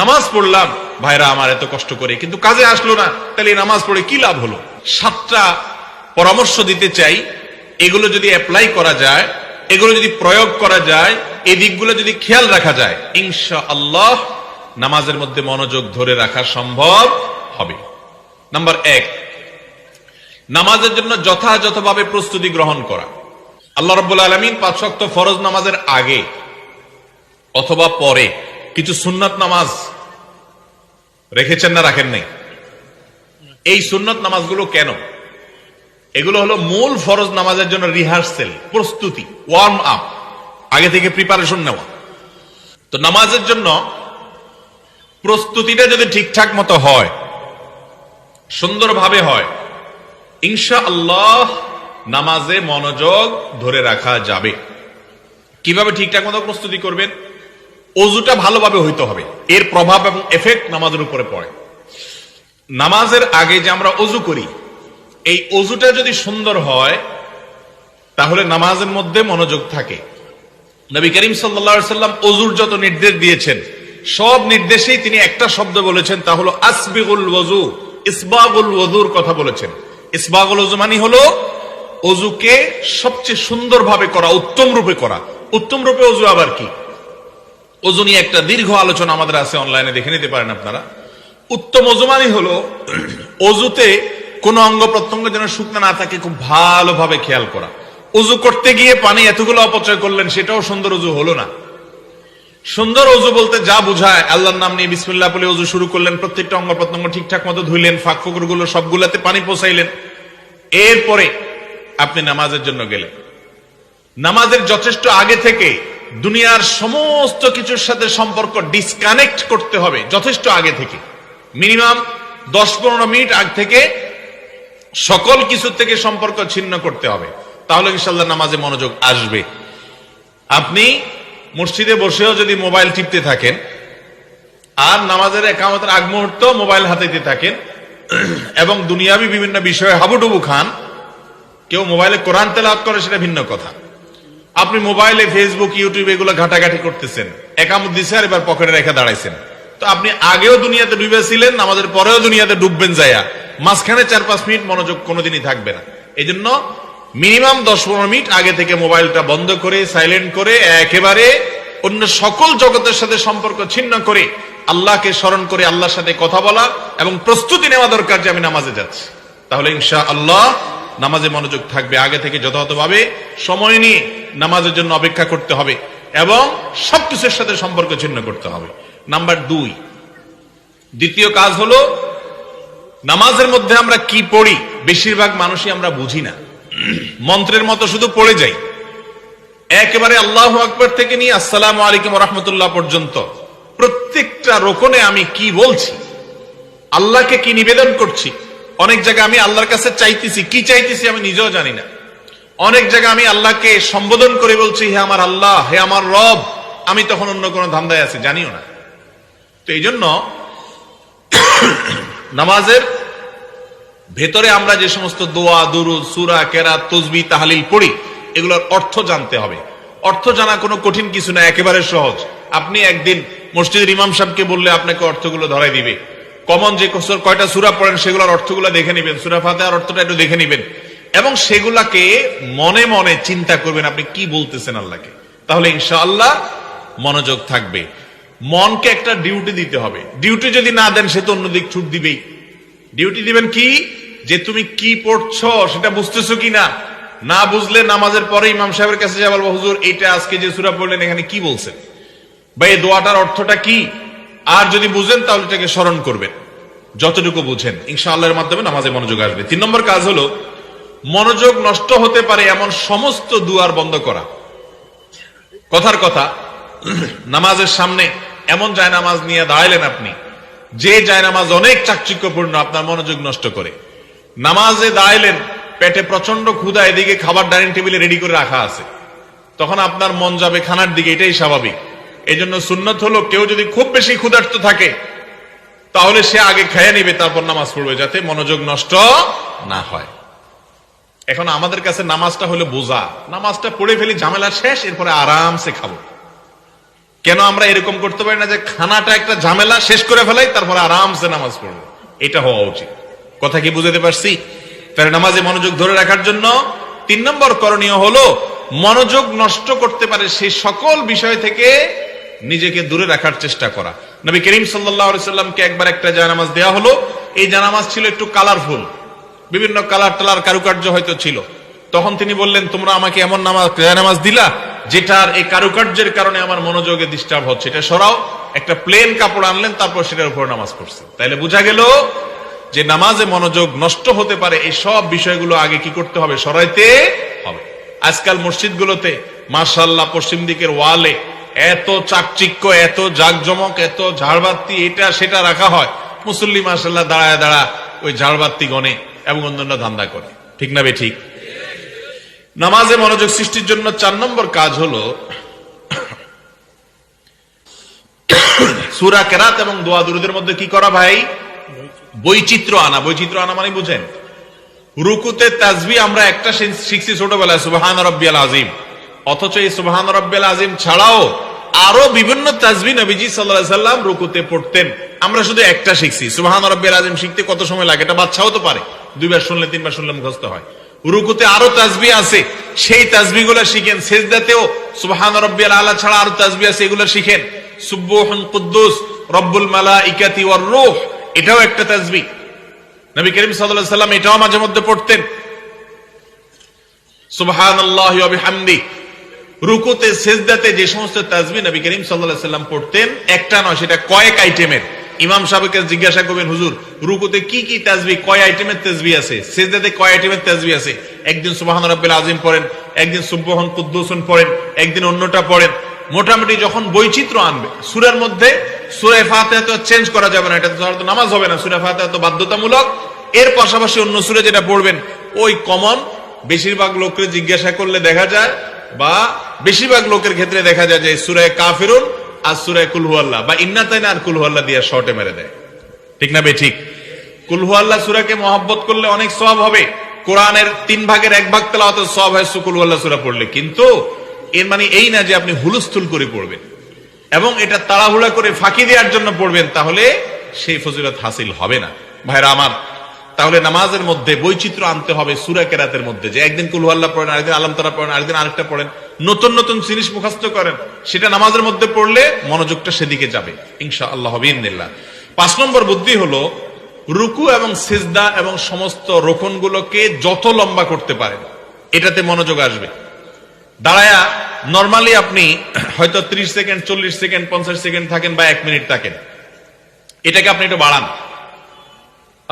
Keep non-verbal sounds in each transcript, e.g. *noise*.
নামাজ পড়লাম। ভাইরা, আমার এত কষ্ট করে, কিন্তু কাজে আসলো না। তাহলে নামাজ পড়ে কি লাভ হলো? সাতটা পরামর্শ দিতে চাই। এগুলো যদি অ্যাপ্লাই করা যায়, এগুলো যদি প্রয়োগ করা যায়, এই দিকগুলো যদি খেয়াল রাখা যায় ইনশা আল্লাহ নামাজের মধ্যে মনোযোগ ধরে রাখা সম্ভব হবে। নাম্বার এক, নামাজের জন্য যথাযথভাবে প্রস্তুতি গ্রহণ করা। আল্লাহ রব্বুল আলমিন পাঁচ শক্ত ফরজ নামাজের আগে অথবা পরে কিছু সুন্নত নামাজ রেখেছেন না, রাখেন নাই? এই সুন্নত নামাজগুলো কেন? এগুলো হলো মূল ফরজ নামাজের জন্য রিহার্সেল, প্রস্তুতি ওয়ার্ম আপ আগে থেকে প্রিপারেশন নেওয়া। তো নামাজের জন্য প্রস্তুতিটা যদি ঠিকঠাক মতো হয়, সুন্দরভাবে হয় ইনশা আল্লাহ নামাজে মনোযোগ ধরে রাখা যাবে। কীভাবে ঠিকঠাক মতো প্রস্তুতি করবেন? অজুটা ভালোভাবে হইতে হবে। এর প্রভাব এবং এফেক্ট নামাজের উপরে পড়ে। নামাজের আগে যে আমরা অজু করি, এই অজুটা যদি সুন্দর হয়, তাহলে নামাজের মধ্যে মনোযোগ থাকে। নবী করিম সাল্লা সাল্লাম অজুর যত নির্দেশ দিয়েছেন, সব নির্দেশেই তিনি একটা শব্দ বলেছেন, তা হলো আসবিগুল ওজু ইসবাগুল ওজুর কথা বলেছেন। ইসবাগুল ওজু মানে হলো অজুকে সবচেয়ে সুন্দরভাবে করা, উত্তম রূপে করা। উত্তম রূপে অজু আবার কি? অজু নিয়ে একটা দীর্ঘ আলোচনা আমাদের আছে অনলাইনে দেখে নিতে পারেন আপনারা। উত্তম অজু মানে হলো অজুতে কোন অঙ্গ প্রত্যঙ্গ যেন শুকনা না থাকে, খুব ভালোভাবে খেয়াল করা। অজু করতে গিয়ে পানি এতগুলো অপচয় করলেন, সেটাও সুন্দর অজু হলো না। সুন্দর অজু বলতে যা বোঝায়, আল্লাহর নাম নিয়ে বিসমিল্লাহ বলে অজু শুরু করলেন, প্রত্যেকটা অঙ্গ প্রত্যঙ্গ ঠিকঠাক মতো ধুইলেন, ফাঁক ফুকুরগুলো সবগুলাতে পানি পোষাইলেন এরপরে আপনি নামাজের জন্য গেলেন। নামাজের যথেষ্ট আগে থেকে দুনিয়ার সমস্ত কিছুর সাথে সম্পর্ক ডিসকানেক্ট করতে হবে, যথেষ্ট আগে থেকে। মিনিমাম দশ পনেরো মিনিট আগ থেকে সকল কিছু থেকে সম্পর্ক ছিন্ন করতে হবে। তাহলে ইনশাল্লাহ নামাজে মনোযোগ আসবে। আপনি মসজিদে বসেও যদি মোবাইল টিপতে থাকেন, আর নামাজের একামতের আগ মুহূর্ত মোবাইল হাতাইতে থাকেন, *clears throat* এবং দুনিয়াবি বিভিন্ন বিষয়ে হাবুডুবু খান, কেউ মোবাইলে কোরআন তেলাওয়াত করে সেটা ভিন্ন কথা। আপনি মোবাইলে ফেসবুক ইউটিউব এগুলো ঘাটাঘাটি করতেছেন। একামত দিছে আর এবার পকেটে রেখে দাঁড়াইছেন। তো আপনি আগেও দুনিয়াতে ডুবেছিলেন, আমাদের পরেও দুনিয়াতে ডুববেন যায়া। মাঝখানে চার পাঁচ মিনিট মনোযোগ কোনোদিনই থাকবে না। এই জন্য মিনিমাম দশ পনেরো মিনিট আগে থেকে মোবাইলটা বন্ধ করে সাইলেন্ট করে, একেবারে অন্য সকল জগতের সাথে সম্পর্ক ছিন্ন করে, আল্লাহকে স্মরণ করে আল্লাহর সাথে কথা বলা এবং প্রস্তুতি নেওয়া দরকার যে আমি নামাজে যাচ্ছি। তাহলে ইনশা আল্লাহ নামাজে মনোযোগ থাকবে আগে থেকে যথাযথভাবে। সময় নিয়ে নামাজের জন্য অপেক্ষা করতে হবে এবং সবকিছুর সাথে সম্পর্ক ছিন্ন করতে হবে। নাম্বার দুই, দ্বিতীয় কাজ হলো, নামাজের মধ্যে আমরা কি পড়ি? বেশিরভাগ মানুষই আমরা বুঝি না। মন্ত্রের মতো শুধু পড়ে যাই। একেবারে আল্লাহ আকবর থেকে নিয়ে আসসালাম আলাইকুম রহমতুল্লাহ পর্যন্ত প্রত্যেকটা রোকনে আমি কি বলছি? আল্লাহকে কি নিবেদন করছি? অনেক জায়গায় আমি আল্লাহর কাছে চাইতেছি, কি চাইতেছি আমি নিজেও জানি না। অনেক জায়গায় আমি আল্লাহকে সম্বোধন করে বলছি, হে আমার আল্লাহ, হে আমার রব, আমি তখন অন্য কোনো ধান্দায় আছি, জানিও না। তো এই জন্য নামাজের ভেতরে আমরা যে সমস্ত দোয়া, দুরুদ, সুরা কেরা তসবি তাহালিল পড়ি, এগুলোর অর্থ জানতে হবে। অর্থ জানা কোনো কঠিন কিছু না, একেবারে সহজ। আপনি একদিন মসজিদের ইমাম সাহেবকে বললে আপনাকে অর্থগুলো ধরাই দিবে। কমন যে কয়টা সুরা পড়েন, সেগুলোর অর্থগুলো দেখে নিবেন। সুরা ফাতেহার অর্থটা একটু দেখে নিবেন। এবং সেগুলাকে মনে মনে চিন্তা করবেন, আপনি কি বলতেছেন আল্লাহকে? তাহলে ইনশাআল্লাহ মনোযোগ থাকবে। মনকে একটা ডিউটি দিতে হবে। ডিউটি যদি না দেন, সে তো অন্যদিক ছুট দিবেই। ডিউটি দিবেন কি? যে তুমি কি পড়ছ, সেটা বুঝতেছো কি না? না বুঝলে নামাজের পরে ইমাম সাহেবের কাছে যাবার হুজুর, এটা আজকে যে সুরা পড়লেন, এখানে কি বলছেন? বা এই দোয়াটার অর্থটা কি? আর যদি বুঝেন, তাহলে এটাকে স্মরণ করবেন। যতটুকু বুঝেন। ইনশা আল্লাহর মাধ্যমে নামাজে মনোযোগ আসবে। তিন নম্বর কাজ হলো মনোযোগ নষ্ট হতে পারে এমন সমস্ত দুয়ার বন্ধ করা। কথার কথা, নামাজের সামনে এমন যায় নামাজ নিয়ে দাঁড়াইলেন আপনি, যে যায় নামাজ অনেক চাকচিক্যপূর্ণ, আপনার মনোযোগ নষ্ট করে। নামাজে দাঁড়াইলেন, পেটে প্রচণ্ড ক্ষুধা, এদিকে খাবার ডাইনিং টেবিলে রেডি করে রাখা আছে। তখন আপনার মন যাবে খানার দিকে, এটাই স্বাভাবিক। এই জন্য সুন্নত হলো, কেউ যদি খুব বেশি ক্ষুধার্ত থাকে, তাহলে সে আগে খেয়ে নিবে, তারপর নামাজ পড়বে, যাতে মনোযোগ নষ্ট না হয়। এখন আমাদের কাছে নামাজটা হলো বোঝা। নামাজটা পড়ে ফেলি, ঝামেলা শেষ, এরপরে আরামসে খাব। কেন আমরা এরকম করতে পারি না যে খানাটা একটা ঝামেলা শেষ করে ফেলাই, তারপরে আরামসে নামাজ পড়ব? এটা হওয়া উচিত। কথা কি বুঝতে পারছি? তাহলে নামাজে মনোযোগ ধরে রাখার জন্য তিন নম্বর করণীয় হলো, মনোযোগ নষ্ট করতে পারে সেই সকল বিষয় থেকে নিজেকে দূরে রাখার চেষ্টা করা। নবী করিম সাল্লামকে একবার একটা জানামাজ দেওয়া হলো। এই জানামাজ ছিল একটু কালারফুল। বিভিন্ন কালার টালার কারুকার্য হয়তো ছিল। তখন তিনি বললেন, তোমরা আমাকে এমন নামাজ নামাজ দিলা, যেটার এই কারুকার্যের কারণে আমার মনোযোগে ডিস্টার্ব হচ্ছে। এটা সরাও, একটা প্লেন কাপড় আনলেন, তারপর সেটার উপর নামাজ পড়ছে তাইলে বোঝা গেল যে নামাজে মনোযোগ নষ্ট হতে পারে, এই সব বিষয়গুলো আগে কি করতে হবে? সরাইতে হবে। আজকাল মসজিদগুলোতে মার্শাল্লাহ পশ্চিম দিকের ওয়ালে এত চাকচিক্য, এত জাকজমক, এত ঝাড়বাতি, এটা সেটা রাখা হয়। মুসল্লি মার্শাল্লাহ দাঁড়ায় দাঁড়া ওই ঝাড়বাতি গনে এবং অন্যান্য ধান্দা করে। ঠিক না বে ঠিক? নামাজে মনোযোগ সৃষ্টির জন্য চার নম্বর কাজ হলো সুরা কেরাত এবং দোয়া দুরুদের মধ্যে কি করা ভাই? বৈচিত্র্য আনা। বৈচিত্র্য আনা মানে বুঝেন। রুকুতে তাজবি আমরা একটা শিখছি ছোটবেলায়, সুবাহান রব্বিয়াল আজিম অথচ এই সুবাহান রব্বিয়াল আজিম ছাড়াও আরও বিভিন্ন তাজবি নবীজি সাল্লাহ সাল্লাম রুকুতে পড়তেন। আমরা শুধু একটা শিখছি। সুবাহান রব্বিয়াল আজিম শিখতে কত সময় লাগে? এটা বাচ্চাও তো পারে। দুইবার শুনলে, তিনবার শুনলে মুখস্থ হয়। রুকুতে আরও তাজবি আছে, সেই তাজবি গুলো শিখেন। সেজদাতেও সুবাহান রব্বিয়াল আলা ছাড়া আরও তাজবি আছে, এগুলো শিখেন। সুব্বুহন কুদ্দুস, রব্বুল মালা ইকাতি ওয়ার রুহ, এটাও একটা তাজবি। নবী করিম সাল্লাল্লাহু সাল্লাম এটাও মাঝে মধ্যে পড়তেন। সুবহানাল্লাহ ওয়া বিহামদি, রুকুতে, সেজদাতে যে সমস্ত তাজবি নবী করিম সাল্লাল্লাহু সাল্লাম পড়তেন, একটা নয়, সেটা কয়েক আইটেমের ইমাম সাহেবকে জিজ্ঞাসা করবেন, হুজুর, রুকুতে কি কি তাজবি, কয় আইটেমের তাজবি আছে? সেজদাতে কয় আইটেমের তাজবি আছে? একদিন সুবহান রাব্বিল আযীম পড়েন, একদিন সুবহান কুদ্দুসুন পড়েন, একদিন অন্যটা পড়েন। মোটামুটি যখন বৈচিত্র্য আনবে, সুরের মধ্যে সুরে ফাতিহা তো চেঞ্জ করা যাবে না, এটা তো নামাজ হবে না সুরে ফাতিহা তো বাধ্যতামূলক। এর পাশাপাশি অন্য সুরে যেটা পড়বেন, ওই কমন, বেশিরভাগ লোককে জিজ্ঞাসা করলে দেখা যায় বা বেশিরভাগ লোকের ক্ষেত্রে দেখা যায় যে সুরায় কাফিরুন আর সুরায় বা ইন্না তাইনা আর কুলহু আল্লাহ দিয়ে শর্টে মেরে দেয়। ঠিক না বে ঠিক? সুরাকে করলে অনেক সব হবে। কোরআনের তিন ভাগের এক ভাগ তেলাওয়াত সব হয় সুকুলহু সুরা পড়লে। কিন্তু এর মানে এই না যে আপনি হুলস্থুল করে পড়বেন এবং এটা তাড়াহুড়া করে ফাঁকি দেওয়ার জন্য পড়বেন, তাহলে সেই ফজিলত হাসিল হবে না। ভাইরা আমার তাহলে নামাজের মধ্যে বৈচিত্র্য আনতে হবে সুরা কেরাতের মধ্যে যে একদিন কুলহাল্লা পড়েন, আরেকদিন আলম তারা পড়েন, আরেকদিন আরেকটা পড়েন। নতুন নতুন জিনিস মুখস্থ করেন। সেটা নামাজের মধ্যে পড়লে মনোযোগটা সেদিকে যাবে ইনশা আল্লাহ হবিন্দিল্লাহ পাঁচ নম্বর বুদ্ধি হলো, রুকু এবং সিজদা এবং সমস্ত রোকনগুলোকে যত লম্বা করতে পারেন, এটাতে মনোযোগ আসবে। দাঁড়ায়া, নর্মালি আপনি হয়তো ত্রিশ সেকেন্ড, চল্লিশ সেকেন্ড, পঞ্চাশ সেকেন্ড থাকেন বা এক মিনিট থাকেন। এটাকে আপনি একটু বাড়ান।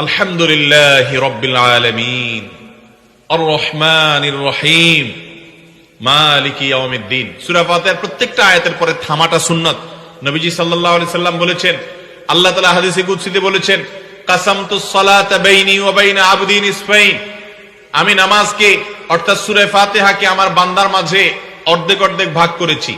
আলহামদুলিল্লাহ রব্বিল আলামিন আর রহমান রহিম মালিক ইয়াউমিদ্দিন। সূরা ফাতিহার প্রত্যেকটা আয়াতের পরে থামাটা সুন্নাত। নবীজি সাল্লাল্লাহু আলাইহি সাল্লাম বলেছেন, আল্লাহ তাআলা হাদিসে কুদসিতে বলেছেন কাসামতু সালাতা বাইনি ওয়া বাইনা আবদি নিসফাইন। আমি নামাজকে, অর্থাৎ সুরে ফাতেহাকে আমার বান্দার মাঝে অর্ধেক অর্ধেক ভাগ করেছি।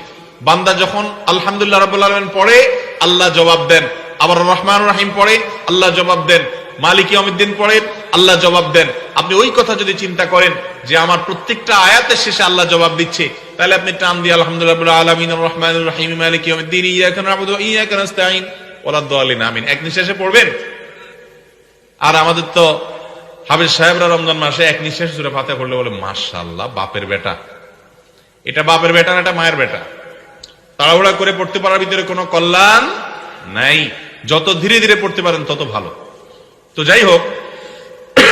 বান্দা যখন আলহামদুলিল্লাহ রাব্বুল আলামিন পড়ে, আল্লাহ জবাব দেন। আবার রহমান রহিম পড়ে, আল্লাহ জবাব দেন। মালিক ইয়াউমিদ্দিন পড়ে আল্লাহ জবাব দেন। আপনি ওই কথা যদি চিন্তা করেন যে আমার প্রত্যেকটা আয়াতের শেষে আল্লাহ জবাব দিচ্ছে, তাহলে আপনি টান দিয়ে আলহামদুলিল্লাহ আলামিন রহমান রহিম, মালিক ইয়াউমিদ্দিন, ইয়াকা নাবুদু ওয়া ইয়াকা নাস্তাইন ওয়ালা আমিন। এক নিঃশ্বাসে পড়বেন? আর আমাদের তো হাবিজ সাহেবরা রমজান মাসে এক নিঃশ্বাসে সুরে ফাতে পড়লে বলে মাশাল্লাহ বাপের বেটা। এটা বাপের বেটা না এটা মায়ের বেটা? তাড়াহুড়া করে পড়তে পারার ভিতরে কোনো কল্যাণ নাই। যত ধীরে ধীরে পড়তে পারেন, তত ভালো। তো যাই হোক, *coughs*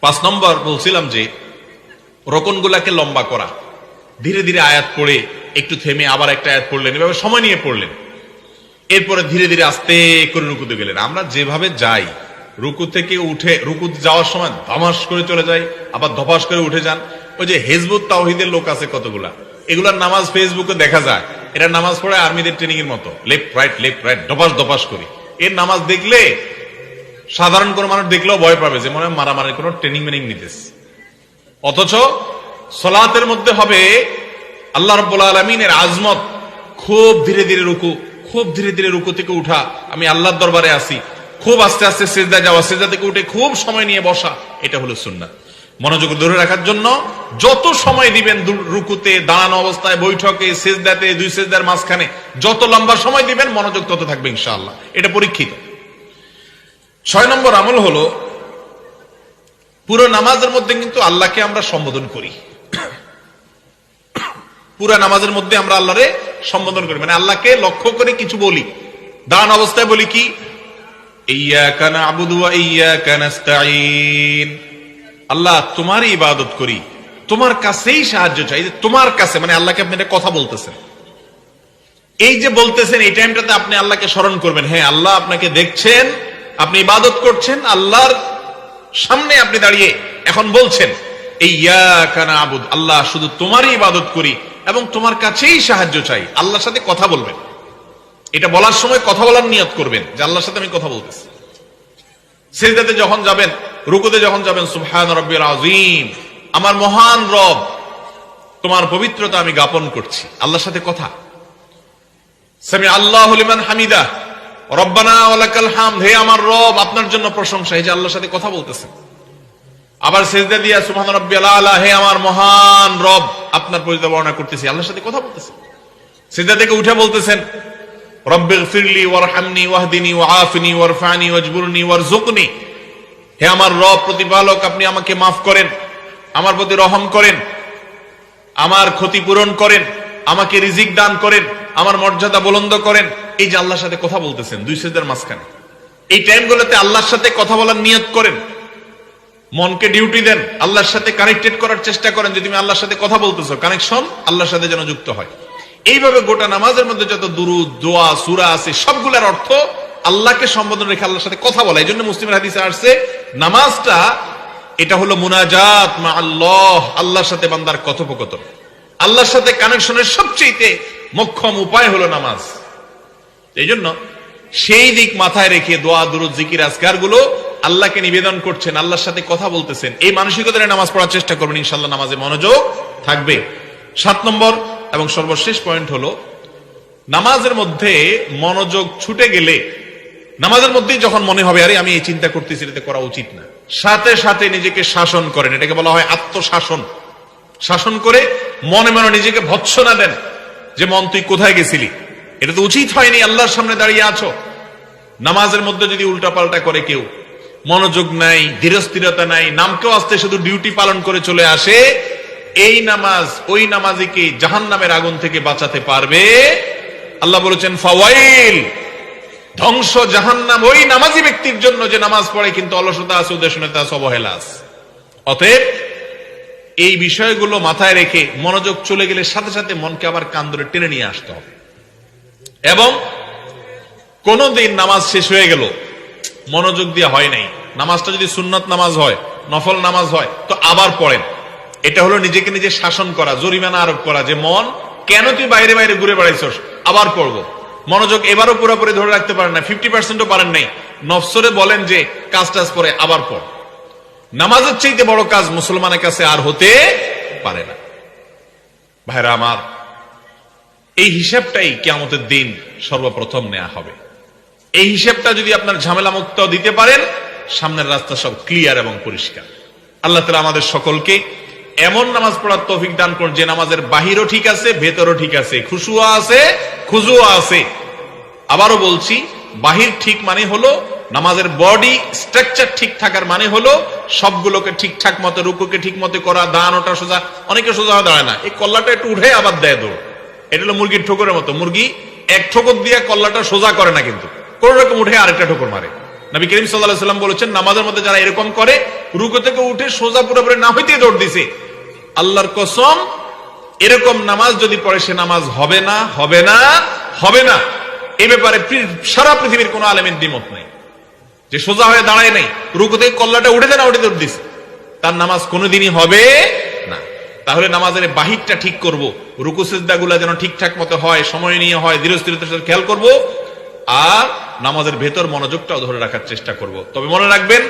পাঁচ নম্বর বলছিলাম যে, রকনগুলাকে লম্বা করা। ধীরে ধীরে আয়াত পড়ে, একটু থেমে আবার একটা আয়াত পড়লেন, এভাবে সময় নিয়ে পড়লেন। এরপরে ধীরে ধীরে আস্তে করে রুকুতে গেলেন। আমরা যেভাবে যাই, রুকু থেকে উঠে, রুকু যাওয়ার সময় ধমাস করে চলে যাই, আবার ধপাস করে উঠে যান। ওই যে হেজবুত তাওহিদের লোক আছে কতগুলা? এগুলার নামাজ ফেসবুকে দেখা যায়। এরা নামাজ পড়ে আর্মিদের ট্রেনিং এর মতো। লেফট রাইট লেফট রাইট ধপাস ধপাস করি। এর নামাজ দেখলে, সাধারণ কোন মানুষ দেখলেও ভয় পাবে যে মনে হয় মারামারির কোন ট্রেনিং মেনিং নিতেছে। অথচ সলাতের মধ্যে হবে আল্লাহ রব্বুল আলমিনের আজমত, খুব ধীরে ধীরে রুকু, খুব ধীরে ধীরে রুকু থেকে উঠা। আমি আল্লাহর দরবারে আসি খুব আস্তে আস্তে সেজদা যাওয়া, সেজদা থেকে উঠে খুব সময় নিয়ে বসা, এটা হলো সুন্নাত। মনোযোগ ধরে রাখার জন্য যত সময় দিবেন রুকুতে, দাঁড়ানো অবস্থায়, বৈঠকে, সেজদাতে, দুই সেজদার মাঝখানে, যত লম্বা সময় দিবেন, মনোযোগ তত থাকবে ইনশাআল্লাহ। এটা পরীক্ষিত। ছয় নম্বর আমল হলো, পুরো নামাজের মধ্যে কিন্তু আল্লাহকে আমরা সম্বোধন করি। পুরা নামাজের মধ্যে আমরা আল্লাহরে সম্বোধন করি। মানে আল্লাহকে লক্ষ্য করে কিছু বলি। দাঁড়ান অবস্থায় বলি কি? ইয়াকা নাবুদু ওয়া ইয়াকা নাস্তাঈন। আল্লাহ তোমারই ইবাদত করি। তোমার কাছেই সাহায্য চাই যে তোমার কাছে মানে আল্লাহকে আপনি একটা কথা বলতেছেন। এই যে বলতেছেন, এই টাইমটাতে আপনি আল্লাহকে স্মরণ করবেন। হ্যাঁ আল্লাহ আপনাকে দেখছেন, আপনি ইবাদত করছেন, আল্লাহর সামনে আপনি দাঁড়িয়ে এখন বলছেন এই ইয়াকানা আবুদ আল্লাহ শুধু তোমারই ইবাদত করি এবং তোমার কাছেই সাহায্য চাই। আল্লাহর সাথে কথা বলবেন। এটা বলার সময় কথা বলার নিয়ত করবেন যে আল্লাহর সাথে আমি কথা বলতেছি। সেজদাতে যখন যাবেন রুকুতে যখন যাবেন, সুবহান রব্বিল আজিম আমার মহান রব, তোমার পবিত্রতা আমি জ্ঞাপন করছি। আল্লাহর সাথে কথা। সামি আল্লাহ লিমান হামিদা। রব্বানা ওয়ালাকাল হে আমার রব, আপনার জন্য প্রশংসা। আল্লাহর সাথে কথা আবার আলা, হে আমার মহান রব, আপনার পরিচিত বর্ণনা করতেছি। আল্লাহর সাথে কথা উঠে বলতেছেন ওয়ারফানি ওয়াজবুরনি হে আমার রব প্রতিপালক, আপনি আমাকে মাফ করেন, আমার প্রতি রহম করেন, আমার ক্ষতিপূরণ করেন, আমাকে রিজিক দান করেন, আমার মর্যাদা বলন্দ করেন। এই যে আল্লাহর সাথে কথা বলতেছেন, দুই সেজদার মাঝখানে। এই টাইমগুলোতে আল্লাহর সাথে কথা বলার নিয়ত করেন। মনকে ডিউটি দেন, আল্লাহর সাথে কানেক্টেড করার চেষ্টা করেন। যে তুমি আল্লাহর সাথে কথা বলতেছো, কানেকশন আল্লাহর সাথে যেন যুক্ত হয়। এইভাবে গোটা নামাজের মধ্যে যত দুরুদ, দোয়া, সুরা আছে, সবগুলোর অর্থ আল্লাহকে সম্বোধন রেখে আল্লাহর সাথে কথা বলা। এই জন্য মুসলিমের হাদিসে আসছে নামাজটা, এটা হলো মুনাজাত মা আল্লাহ আল্লাহর সাথে বান্দার কথোপকথন। আল্লাহর সাথে কানেকশনের সবচেয়ে মক্ষম উপায় হলো নামাজ। এই জন্য সেই দিক মাথায় রেখে দোয়া, দুরুদ, জিকির আজকারগুলো আল্লাহকে নিবেদন করছেন, আল্লাহর সাথে কথা বলতেছেন। এই মানসিকতা নিয়ে নামাজ পড়ার চেষ্টা করবেন ইনশাল্লাহ নামাজে মনোযোগ থাকবে। সাত নম্বর এবং সর্বশেষ পয়েন্ট হলো, নামাজের মধ্যে মনোযোগ ছুটে গেলে নামাজের মধ্যেই যখন মনে হবে, আরে আমি এই চিন্তা করতেছি, এটাতে করা উচিত না। সাথে সাথে নিজেকে শাসন করেন। এটাকে বলা হয় আত্মশাসন। শাসন করে মনে মনে নিজেকে ভৎসনা দেন যে, মন, তুই কোথায় গেছিলি? এটা তো উচিত হয়নি, আল্লাহর সামনে দাঁড়িয়ে আছো। নামাজের মধ্যে যদি উল্টাপাল্টা করে কেউ, মনোযোগ নাই, ধীরস্থিরতা নাই নামকেও আসতে শুধু ডিউটি পালন করে চলে আসে, এই নামাজ, ওই নামাজিকে জাহান নামের আগুন থেকে বাঁচাতে পারবে? আল্লাহ বলেছেন, ফাওয়াইল! ধ্বংস জাহান্নাম ওই নামাজি ব্যক্তির জন্য যে নামাজ পড়ে, কিন্তু অলসতা আছে, উদ্দেশ্যতা আছে, অবহেলা আছে। অতএব এই বিষয়গুলো মাথায় রেখে মনোযোগ চলে গেলে সাথে সাথে মনকে আবার কান ধরে টেনে নিয়ে আসতে হবে। এবং কোনদিন নামাজ শেষ হয়ে গেল, মনোযোগ দিয়ে হয় নাই। নামাজটা যদি সুন্নত নামাজ হয়, নফল নামাজ হয়, তো আবার পড়েন। এটা হলো নিজেকে নিজে শাসন করা, জরিমানা আরোপ করা, যে মন, কেন তুই বাইরে বাইরে ঘুরে বেড়াইছস? আবার পড়ব। মনোযোগ এবারও পুরোপুরি ধরে রাখতে পারেন না ফিফটি পার্সেন্টও পারেন নাই। নফসরে বলেন যে কাজ টাজ পরে, আবার পড় নামাজের চাইতে বড় কাজ মুসলমানের কাছে আর হতে পারে না। ভাইরা আমার, এই হিসাবটাই কেয়ামতের দিন সর্বপ্রথম নেওয়া হবে। এই হিসাবটা যদি আপনার ঝামেলা মুক্ত দিতে পারেন, সামনের রাস্তা সব ক্লিয়ার এবং পরিষ্কার। আল্লাহ তালা আমাদের সকলকে এমন নামাজ পড়ার তৌফিক দান করুন, যে নামাজের বাহিরও ঠিক আছে, ভেতরও ঠিক আছে, খুশুয়া আছে খুজুয়া আছে। আবারও বলছি, বাহির ঠিক মানে হলো, নামাজের বডি স্ট্রাকচার ঠিক থাকার মানে হলো, সবগুলোকে ঠিকঠাক মতো, রুকুকে ঠিক মতো করা, দান ওটা সোজা, অনেকে সোজা দাঁড়ায় না। এই কল্লাটা একটু উঠে আবার দেয় দৌড়। এটা হলো মুরগির ঠোকরের মতো। মুরগি এক ঠোকর দিয়ে কল্লাটা সোজা করে না কিন্তু। কোন রকম উঠে আরেকটা ঠোকর মারে। নবী করিম সাল্লাহ সাল্লাম বলেছেন, নামাজের মধ্যে যারা এরকম করে, রুকু থেকে উঠে সোজা পুরোপুরি না হইতে দৌড় দিছে। আল্লাহর কসম এরকম নামাজ যদি পড়ে, সে নামাজ হবে না হবে না হবে না। এ ব্যাপারে সারা পৃথিবীর কোন আলেমের দ্বিমত নেই। যে সোজা হয়ে দাঁড়ায় নাই রুকু থেকে কল্লাটা উঠে দেন উঠে দিছে। তার নামাজ কোনোদিনই হবে না। তাহলে নামাজের বাহিরটা ঠিক করব, রুকু সিজদা গুলা যেন ঠিকঠাক মতো হয়, সময় নিয়ে হয়, ধীরস্থিরতার সাথে খেয়াল করব, আর নামাজের ভেতর মনোযোগটাও ধরে রাখার চেষ্টা করব। তবে মনে রাখবেন